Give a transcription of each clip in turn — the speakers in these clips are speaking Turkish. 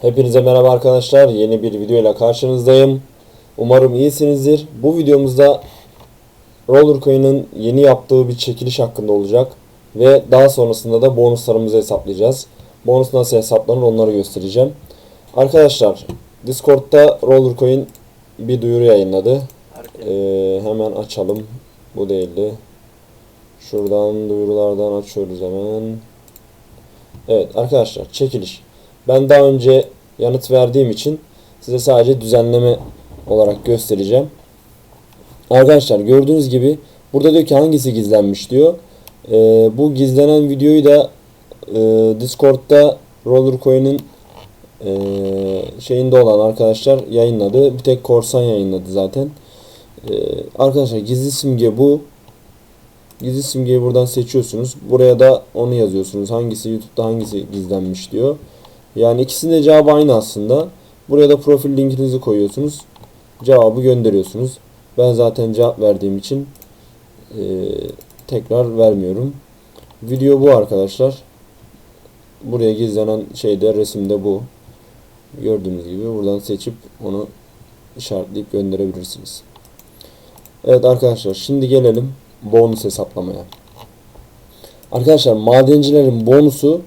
Hepinize merhaba arkadaşlar. Yeni bir video ile karşınızdayım. Umarım iyisinizdir. Bu videomuzda Rollercoin'in yeni yaptığı bir çekiliş hakkında olacak. Ve daha sonrasında da bonuslarımızı hesaplayacağız. Bonus nasıl hesaplanır onları göstereceğim. Arkadaşlar Discord'da Rollercoin bir duyuru yayınladı. Ee, hemen açalım. Bu değildi. Şuradan duyurulardan açıyoruz hemen. Evet arkadaşlar çekiliş. Ben daha önce yanıt verdiğim için size sadece düzenleme olarak göstereceğim. Arkadaşlar gördüğünüz gibi burada diyor ki hangisi gizlenmiş diyor. Ee, bu gizlenen videoyu da e, Discord'da Rollercoin'in e, şeyinde olan arkadaşlar yayınladı. Bir tek Korsan yayınladı zaten. Ee, arkadaşlar gizli simge bu. Gizli simgeyi buradan seçiyorsunuz. Buraya da onu yazıyorsunuz. Hangisi YouTube'da hangisi gizlenmiş diyor. Yani ikisinin de cevabı aynı aslında. Buraya da profil linkinizi koyuyorsunuz. Cevabı gönderiyorsunuz. Ben zaten cevap verdiğim için e, tekrar vermiyorum. Video bu arkadaşlar. Buraya gizlenen şeyde resimde bu. Gördüğünüz gibi buradan seçip onu işaretleyip gönderebilirsiniz. Evet arkadaşlar şimdi gelelim bonus hesaplamaya. Arkadaşlar madencilerin bonusu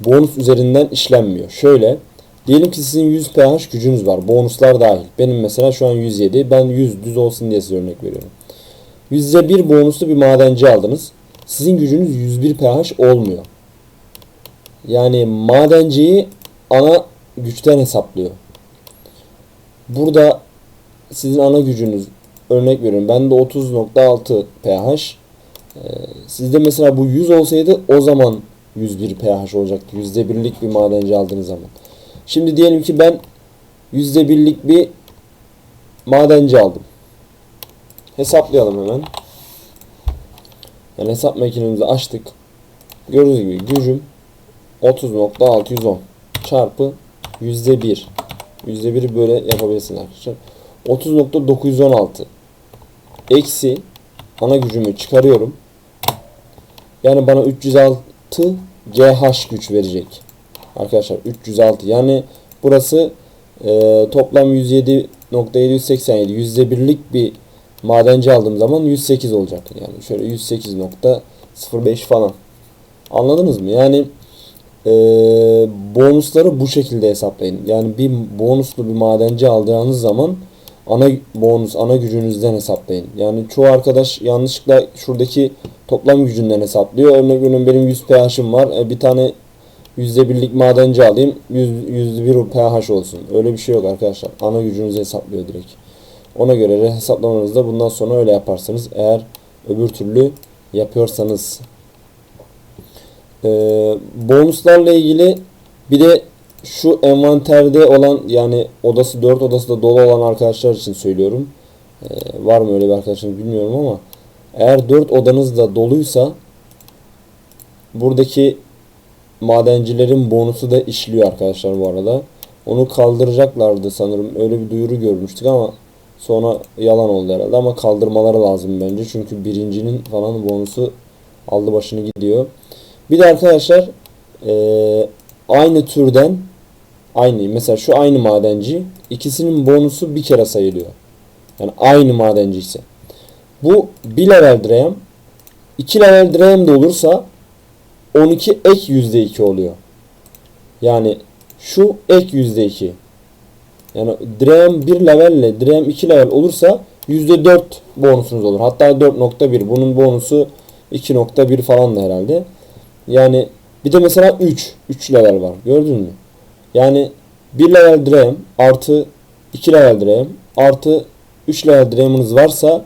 bonus üzerinden işlenmiyor. Şöyle diyelim ki sizin 100 pH gücünüz var. Bonuslar dahil. Benim mesela şu an 107. Ben 100 düz olsun diye size örnek veriyorum. %1 bonuslu bir madenci aldınız. Sizin gücünüz 101 pH olmuyor. Yani madenciyi ana güçten hesaplıyor. Burada sizin ana gücünüz örnek veriyorum. Ben de 30.6 pH. Sizde mesela bu 100 olsaydı o zaman 101 pH olacaktı. %1'lik bir madenci aldığınız zaman. Şimdi diyelim ki ben %1'lik bir madenci aldım. Hesaplayalım hemen. Yani hesap makinemizi açtık. Gördüğünüz gibi gücüm 30.610 çarpı %1. %1'i böyle yapabilirsiniz arkadaşlar. 30.916 eksi ana gücümü çıkarıyorum. Yani bana 306 GH güç verecek. Arkadaşlar 306 yani burası e, toplam 107.787 yüzde birlik bir madenci aldığım zaman 108 olacak. Yani şöyle 108.05 falan. Anladınız mı? Yani e, bonusları bu şekilde hesaplayın. Yani bir bonuslu bir madenci aldığınız zaman ana bonus, ana gücünüzden hesaplayın. Yani çoğu arkadaş yanlışlıkla şuradaki toplam gücünden hesaplıyor. Örnek veriyorum benim 100 pH'im var. E, bir tane %1'lik madenci alayım. 100, 101 pH olsun. Öyle bir şey yok arkadaşlar. Ana gücünüzü hesaplıyor direkt. Ona göre hesaplamanızda bundan sonra öyle yaparsınız. Eğer öbür türlü yapıyorsanız. Ee, bonuslarla ilgili bir de şu envanterde olan yani odası 4 odası da dolu olan arkadaşlar için söylüyorum. Ee, var mı öyle bir arkadaşınız bilmiyorum ama eğer 4 odanız da doluysa buradaki madencilerin bonusu da işliyor arkadaşlar bu arada. Onu kaldıracaklardı sanırım. Öyle bir duyuru görmüştük ama sonra yalan oldu herhalde ama kaldırmaları lazım bence. Çünkü birincinin falan bonusu aldı başını gidiyor. Bir de arkadaşlar ee, aynı türden aynı mesela şu aynı madenci ikisinin bonusu bir kere sayılıyor. Yani aynı madenci ise. Bu bir level direm 2 level direm de olursa 12 ek %2 oluyor. Yani şu ek %2. Yani direm 1 level ile direm 2 level olursa %4 bonusunuz olur. Hatta 4.1. Bunun bonusu 2.1 falan da herhalde. Yani bir de mesela 3. 3 level var. Gördün mü? Yani 1 level direm artı 2 level direm artı 3 level direminiz varsa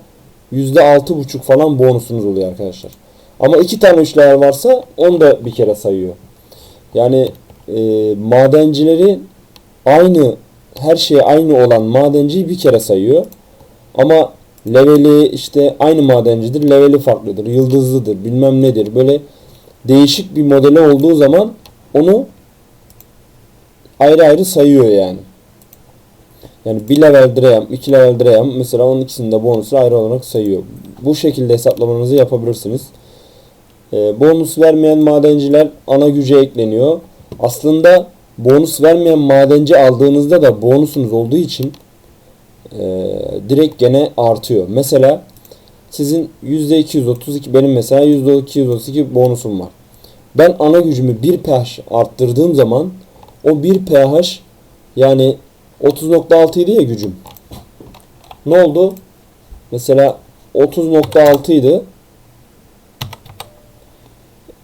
%6.5 falan bonusunuz oluyor arkadaşlar. Ama iki tane 3 level varsa onu da bir kere sayıyor. Yani e, madencileri aynı her şeye aynı olan madenciyi bir kere sayıyor. Ama leveli işte aynı madencidir. Leveli farklıdır. Yıldızlıdır. Bilmem nedir. Böyle değişik bir modeli olduğu zaman onu ayrı ayrı sayıyor yani. Yani bir level direyam, iki level direyam mesela onun ikisinin de bonusu ayrı olarak sayıyor. Bu şekilde hesaplamanızı yapabilirsiniz. Ee, bonus vermeyen madenciler ana güce ekleniyor. Aslında bonus vermeyen madenci aldığınızda da bonusunuz olduğu için e, direkt gene artıyor. Mesela sizin %232 benim mesela %232 bonusum var. Ben ana gücümü 1 pH arttırdığım zaman o 1 pH yani 30.6 idi ya gücüm. Ne oldu? Mesela 30.6 idi.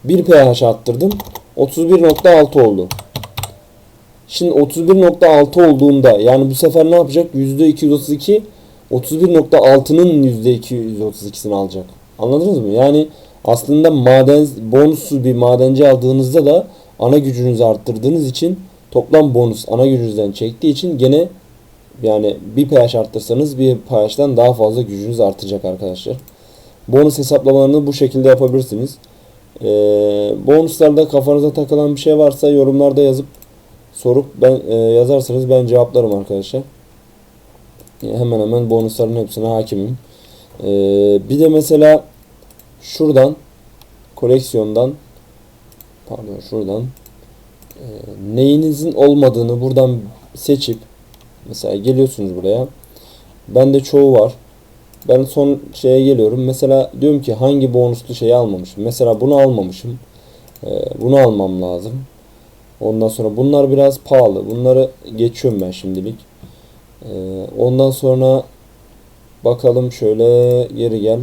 1 pH arttırdım. 31.6 oldu. Şimdi 31.6 olduğunda yani bu sefer ne yapacak? %232 31.6'nın %232'sini alacak. Anladınız mı? Yani aslında maden bonussuz bir madenci aldığınızda da ana gücünüzü arttırdığınız için toplam bonus ana gücünüzden çektiği için gene yani bir pH arttırsanız bir pH'den daha fazla gücünüz artacak arkadaşlar. Bonus hesaplamalarını bu şekilde yapabilirsiniz. Ee, bonuslarda kafanıza takılan bir şey varsa yorumlarda yazıp sorup ben e, yazarsanız ben cevaplarım arkadaşlar. E, hemen hemen bonusların hepsine hakimim. Ee, bir de mesela şuradan koleksiyondan pardon şuradan e, neyinizin olmadığını buradan seçip mesela geliyorsunuz buraya. Bende çoğu var. Ben son şeye geliyorum. Mesela diyorum ki hangi bonuslu şeyi almamışım. Mesela bunu almamışım. Ee, bunu almam lazım. Ondan sonra bunlar biraz pahalı. Bunları geçiyorum ben şimdilik. Ee, ondan sonra bakalım şöyle geri gel.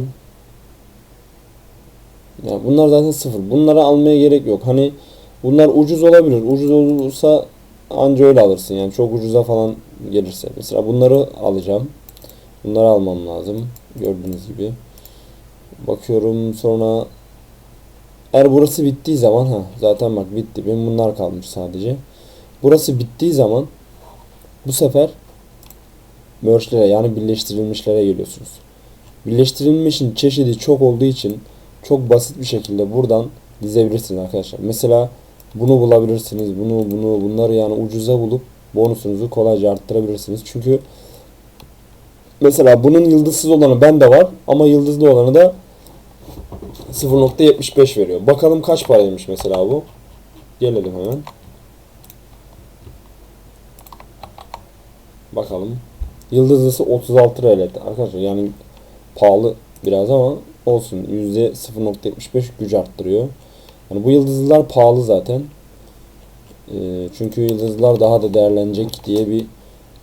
Ya bunlar zaten sıfır. Bunları almaya gerek yok. Hani bunlar ucuz olabilir. Ucuz olursa anca öyle alırsın. Yani çok ucuza falan gelirse. Mesela bunları alacağım. Bunları almam lazım. Gördüğünüz gibi. Bakıyorum sonra eğer burası bittiği zaman ha zaten bak bitti. Benim bunlar kalmış sadece. Burası bittiği zaman bu sefer merge'lere yani birleştirilmişlere geliyorsunuz. Birleştirilmişin çeşidi çok olduğu için çok basit bir şekilde buradan dizebilirsiniz arkadaşlar. Mesela bunu bulabilirsiniz. Bunu bunu bunları yani ucuza bulup bonusunuzu kolayca arttırabilirsiniz. Çünkü mesela bunun yıldızsız olanı bende var ama yıldızlı olanı da 0.75 veriyor. Bakalım kaç paraymış mesela bu. Gelelim hemen. Bakalım. Yıldızlısı 36 TL. Arkadaşlar yani pahalı biraz ama olsun. %0.75 güç arttırıyor. Yani bu yıldızlılar pahalı zaten. Ee, çünkü yıldızlar daha da değerlenecek diye bir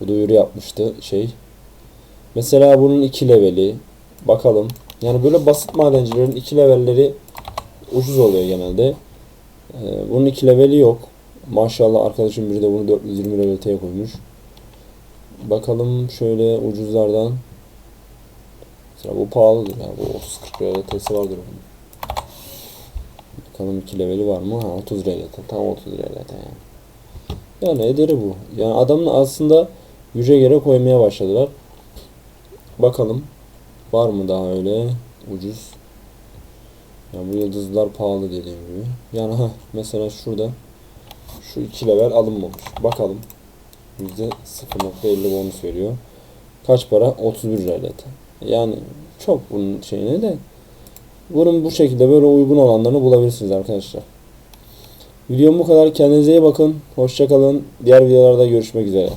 duyuru yapmıştı şey. Mesela bunun 2 leveli. Bakalım. Yani böyle basit madencilerin 2 levelleri ucuz oluyor genelde. Ee, bunun 2 leveli yok. Maşallah arkadaşım biri de bunu 420 level'e koymuş. Bakalım şöyle ucuzlardan. Mesela bu pahalıdır ya. Bu 30-40 RLT'si vardır bunun. Bakalım 2 leveli var mı? Ha 30 RLT. Tam 30 RLT yani. Yani ederi bu. Yani adamın aslında güce göre koymaya başladılar. Bakalım. Var mı daha öyle ucuz? Yani bu yıldızlar pahalı dediğim gibi. Yani ha mesela şurada şu 2 level alınmamış. Bakalım. %0.50 bonus veriyor. Kaç para? 31 RLT. Yani çok bunun şeyine de bunun bu şekilde böyle uygun olanlarını bulabilirsiniz arkadaşlar. Videom bu kadar. Kendinize iyi bakın. Hoşçakalın. Diğer videolarda görüşmek üzere.